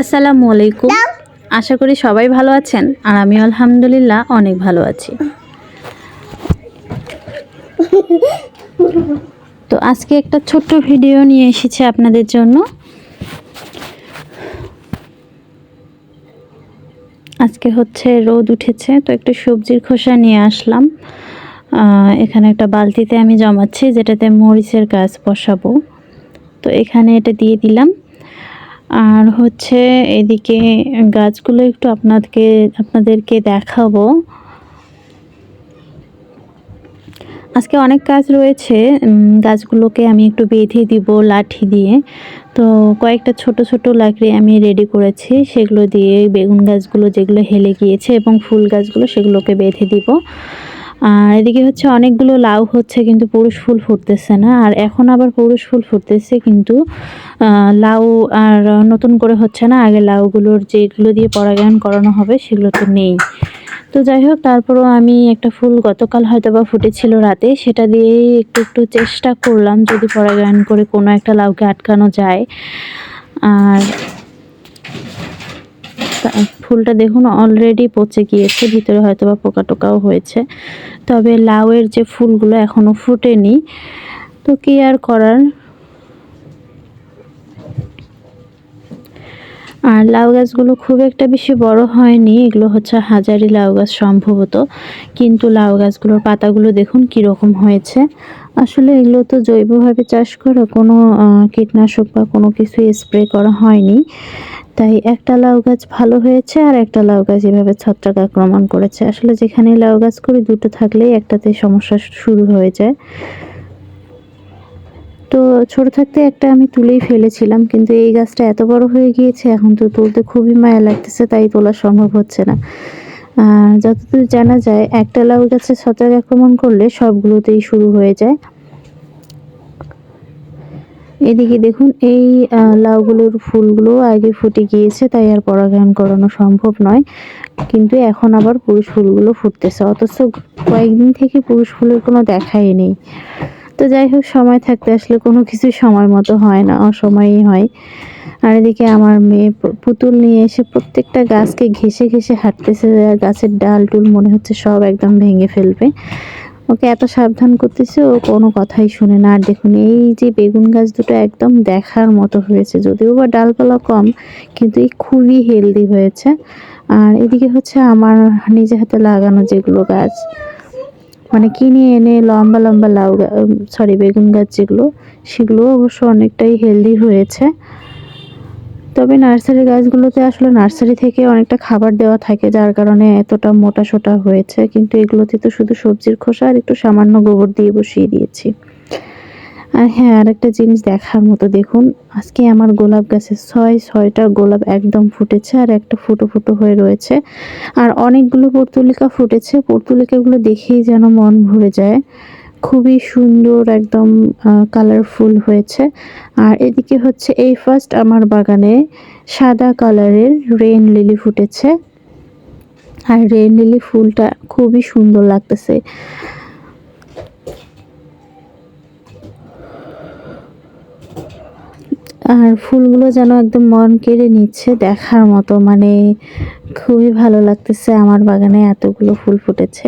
আসসালামু আলাইকুম। আশা করি সবাই ভালো আছেন আর আমি আলহামদুলিল্লাহ অনেক ভালো আছি। তো আজকে একটা ছোট্ট ভিডিও নিয়ে এসেছি আপনাদের জন্য। আজকে হচ্ছে রোদ উঠেছে তো একটু সবজির খোসা নিয়ে আসলাম। আহ, এখানে একটা বালতিতে আমি জমাচ্ছি যেটাতে মরিচের গাছ বসাবো। তো এখানে এটা দিয়ে দিলাম। আর হচ্ছে এদিকে গাছগুলো একটু আপনাদেরকে আপনাদেরকে দেখাবো। আজকে অনেক কাজ রয়েছে গাছগুলোকে আমি একটু বেঁধে দিব লাঠি দিয়ে। তো কয়েকটা ছোট ছোট লাকড়ি আমি রেডি করেছি, সেগুলো দিয়ে বেগুন গাছগুলো যেগুলো হেলে গিয়েছে এবং ফুল গাছগুলো সেগুলোকে বেঁধে দিব। আর এদিকে হচ্ছে অনেকগুলো লাউ হচ্ছে, কিন্তু পুরুষ ফুল ফুটতেছে না। আর এখন আবার পুরুষ ফুল ফুটতেছে, কিন্তু লাউ আর নতুন করে হচ্ছে না, আগে লাউগুলোর যেগুলো দিয়ে পরাগায়ন করানো হবে সেগুলো তো নেই। তো যাই হোক, তারপরও আমি একটা ফুল গতকাল হয়তো বা ফুটেছিল রাতে, সেটা দিয়েই একটু একটু চেষ্টা করলাম যদি পরাগায়ন করে কোনো একটা লাউকে আটকানো যায়। আর ফুলটা দেখুন অলরেডি পচে গিয়েছে, ভিতরে হয়তো বা পোকা টোকাও হয়েছে। তবে লাউয়ের যে ফুলগুলো এখনও ফুটেনি, তো কি আর করার? আর লাউ গাছগুলো খুব একটা বেশি বড় হয়নি, এগুলো হচ্ছে হাজারি লাউ গাছ সম্ভবত। কিন্তু লাউ গাছগুলোর পাতাগুলো দেখুন কীরকম হয়েছে। আসলে এগুলো তো জৈবভাবে চাষ করা, কোনো কীটনাশক বা কোনো কিছু স্প্রে করা হয়নি। তাই একটা লাউ গাছ ভালো হয়েছে আর একটা লাউ গাছ এভাবে ছত্রাক আক্রমণ করেছে। আসলে যেখানে লাউ গাছ করি, দুটো থাকলেই একটাতে সমস্যা শুরু হয়ে যায়। তো ছোট থাকতে একটা আমি তুলেই ফেলেছিলাম, কিন্তু এই গাছটা এত বড় হয়ে গিয়েছে, এখন তো তুলতে খুবই মায়া লাগতেছে, তাই তোলা সম্ভব হচ্ছে না। যতদূর জানা যায়, একটা লাউ গাছে ছত্রাক আক্রমণ করলে সবগুলোতেই শুরু হয়ে যায়। এদিকে দেখুন, এই লাউগুলোর ফুলগুলো আগে ফুটে গিয়েছে, তাই আর পরাগায়ন করানো সম্ভব নয়। কিন্তু এখন আবার পুরুষ ফুলগুলো ফুটতেছে, অথচ কয়েকদিন থেকে পুরুষ ফুলের কোনো দেখাই নেই। তো যাই হোক, সময় থাকতে আসলে কোনো কিছু সময় মতো হয় না, অসময়ই হয়। আর এদিকে আমার মেয়ে পুতুল নিয়ে এসে প্রত্যেকটা গাছকে ঘেসে ঘেসে হাঁটতেছে গাছের ডাল টুল মনে হচ্ছে সব একদম ভেঙে ফেলবে। ওকে এত সাবধান করতেছে, ও কোনো কথাই শুনে না। আর দেখুন, এই যে বেগুন গাছ দুটো একদম দেখার মতো হয়েছে। যদিও বা ডালপালা কম, কিন্তু এই খুবই হেলদি হয়েছে। আর এদিকে হচ্ছে আমার নিজে হাতে লাগানো যেগুলো গাছ মানে কিনে এনে লম্বা লম্বা লাউ সরি বেগুন গাছ যেগুলো সেগুলো অবশ্য অনেকটাই হেলদি হয়েছে। তবে নার্সারি গাছগুলোতে আসলে নার্সারি থেকে অনেকটা খাবার দেওয়া থাকে, যার কারণে এতটা মোটা সোটা হয়েছে। কিন্তু এগুলোতে তো শুধু সবজির খোসা আর একটু সামান্য গোবর দিয়ে বসিয়ে দিয়েছি। আর হ্যাঁ আরেকটা জিনিস দেখার মতো দেখুন, আজকে আমার গোলাপ গাছে ছয়, ছয়টা গোলাপ একদম ফুটেছে আর একটা ফুটো ফুটো হয়ে রয়েছে। আর অনেকগুলো পর্তুলিকা ফুটেছে, পর্তুলিকাগুলো দেখেই যেন মন ভরে যায়। খুবই সুন্দর একদম কালারফুল হয়েছে। আর এদিকে হচ্ছে এই ফার্স্ট আমার বাগানে সাদা কালারের রেন লিলি ফুটেছে। আর রেন লিলি ফুলটা খুবই সুন্দর লাগতেছে। আর ফুলগুলো যেন একদম মন কেড়ে নিচ্ছে দেখার মতো। মানে খুবই ভালো লাগতেছে আমার বাগানে এতগুলো ফুল ফুটেছে।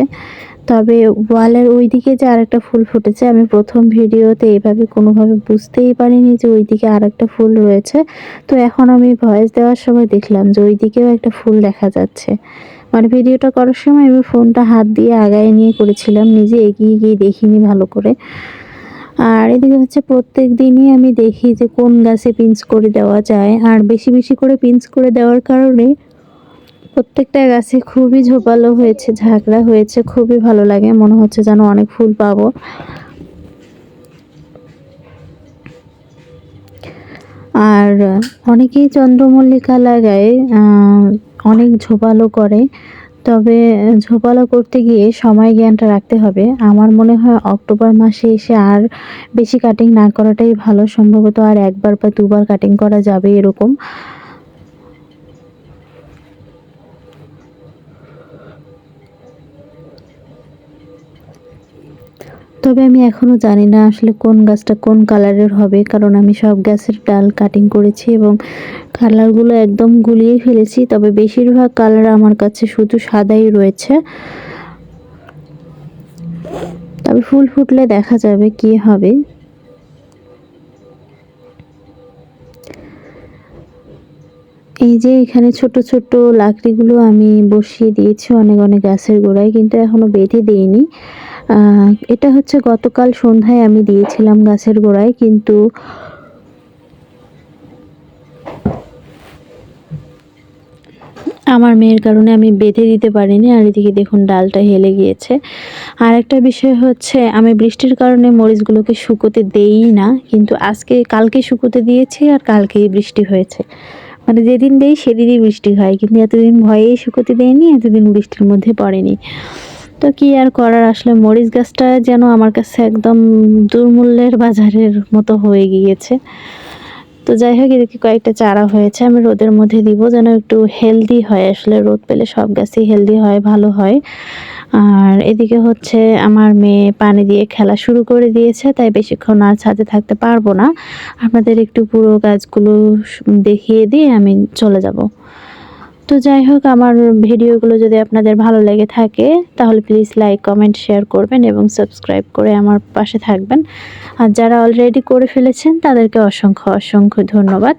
তবে ওয়ালের ওই দিকে যে আরেকটা ফুল ফুটেছে, আমি প্রথম ভিডিওতে এভাবে কোনোভাবে বুঝতেই পারিনি যে ওই ওইদিকে আরেকটা ফুল রয়েছে। তো এখন আমি ভয়েস দেওয়ার সময় দেখলাম যে ওইদিকেও একটা ফুল দেখা যাচ্ছে। মানে ভিডিওটা করার সময় আমি ফোনটা হাত দিয়ে আগায় নিয়ে করেছিলাম, নিজে এগিয়ে গিয়ে দেখিনি ভালো করে। আর এদিকে হচ্ছে প্রত্যেক দিনই আমি দেখি যে কোন গাছে পিঞ্চ করে দেওয়া যায়। আর বেশি বেশি করে পিঞ্চ করে দেওয়ার কারণে প্রত্যেকটা গাছে খুবই ঝোপালো হয়েছে, ঝাঁকড়া হয়েছে, খুবই ভালো লাগে। মনে হচ্ছে যেন অনেক ফুল পাবো। আর অনেকেই চন্দ্রমল্লিকা লাগায় অনেক ঝোপালো করে। তবে ঝোপালো করতে গিয়ে সময় জ্ঞানটা রাখতে হবে। আমার মনে হয় অক্টোবর মাসে এসে আর বেশি কাটিং না করাটাই ভালো। সম্ভবত আর একবার বা দুবার কাটিং করা যাবে এরকম। তবে আমি এখনও জানি না আসলে কোন গাছটা কোন কালারের হবে, কারণ আমি সব গাছের ডাল কাটিং করেছি এবং কালারগুলো একদম গুলিয়ে ফেলেছি। তবে বেশিরভাগ কালার আমার কাছে শুধু সাদাই রয়েছে। তবে ফুল ফুটলে দেখা যাবে কি হবে। এই যে এখানে ছোট ছোট লাকড়িগুলো আমি বসিয়ে দিয়েছি অনেক অনেক গাছের গোড়ায়, কিন্তু এখনও বেঁধে দিইনি। এটা হচ্ছে গতকাল সন্ধ্যায় আমি দিয়েছিলাম গাছের গোড়ায়, কিন্তু আমার মেয়ের কারণে আমি বেঁধে দিতে পারিনি। আর এদিকে দেখুন, ডালটা হেলে গিয়েছে। আর একটা বিষয় হচ্ছে, আমি বৃষ্টির কারণে মরিচগুলোকে শুকোতে দেই না, কিন্তু আজকে, কালকে শুকোতে দিয়েছি আর কালকেই বৃষ্টি হয়েছে। মানে যেদিন দেই, সেদিনই বৃষ্টি হয়, কিন্তু এতদিন ভয়েই শুকোতে দেয়নি এতদিন বৃষ্টির মধ্যে পড়েনি। তো কি আর করার? আসলে মরিচ গাছটা যেন আমার কাছে একদম দুর্মূল্যের বাজারের মতো হয়ে গিয়েছে। তো যাই হোক, এদিকে কয়েকটা চারা হয়েছে, আমি রোদের মধ্যে দিব যেন একটু হেলদি হয়। আসলে রোদ পেলে সব গাছই হেলদি হয়, ভালো হয়। আর এদিকে হচ্ছে আমার মেয়ে পানি দিয়ে খেলা শুরু করে দিয়েছে, তাই বেশিক্ষণ আর ছাদে থাকতে পারব না। আপনাদের একটু পুরো গাছগুলো দেখিয়ে দিয়ে আমি চলে যাব। তো যাই হোক, আমার ভিডিওগুলো যদি আপনাদের ভালো লেগে থাকে, তাহলে প্লিজ লাইক কমেন্ট শেয়ার করবেন এবং সাবস্ক্রাইব করে আমার পাশে থাকবেন। আর যারা অলরেডি করে ফেলেছেন, তাদেরকে অসংখ্য অসংখ্য ধন্যবাদ।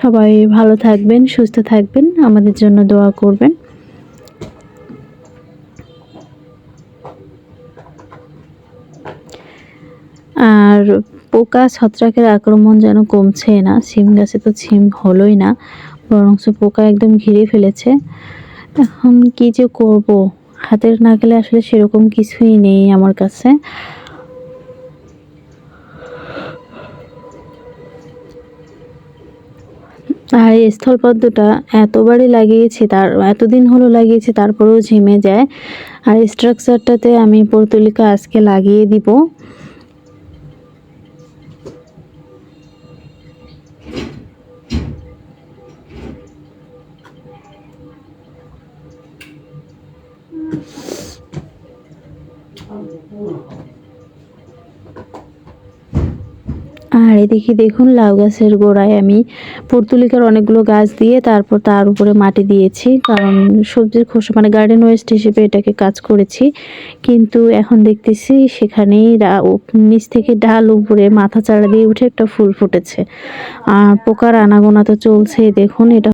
সবাই ভালো থাকবেন, সুস্থ থাকবেন, আমাদের জন্য দোয়া করবেন। আর পোকা ছত্রাকের আক্রমণ যেন কমছে না, সিম গাছে তো সিম হলোই না বরং পোকা একদম ঘিরে ফেলেছে। এখন কি যে করব? হাতের নাগালে আসলে সেরকম কিছুই নেই আমার কাছে। আর এই স্থলপদ্মটা এতবারই লাগিয়েছি, তার এতদিন হলো লাগিয়েছি, তারপরেও ঝিমে যায়। আর স্ট্রাকচারটাতে আমি পর্তুলিকা আজকে লাগিয়ে দিব। আর এদিকে দেখুন, লাউ গাছের গোড়ায় আমি পর্তুলিকার অনেকগুলো গাছ দিয়ে তারপর তার উপরে মাটি দিয়েছি। কারণ সবজির খোসা মানে গার্ডেন ওয়েস্ট হিসেবে এটাকে কাজ করেছি। কিন্তু এখন দেখতেছি সেখানেই নিচ থেকে ডাল উপরে মাথা চাড়া দিয়ে উঠে একটা ফুল ফুটেছে। আর পোকার আনাগোনা তো চলছেই, দেখুন এটা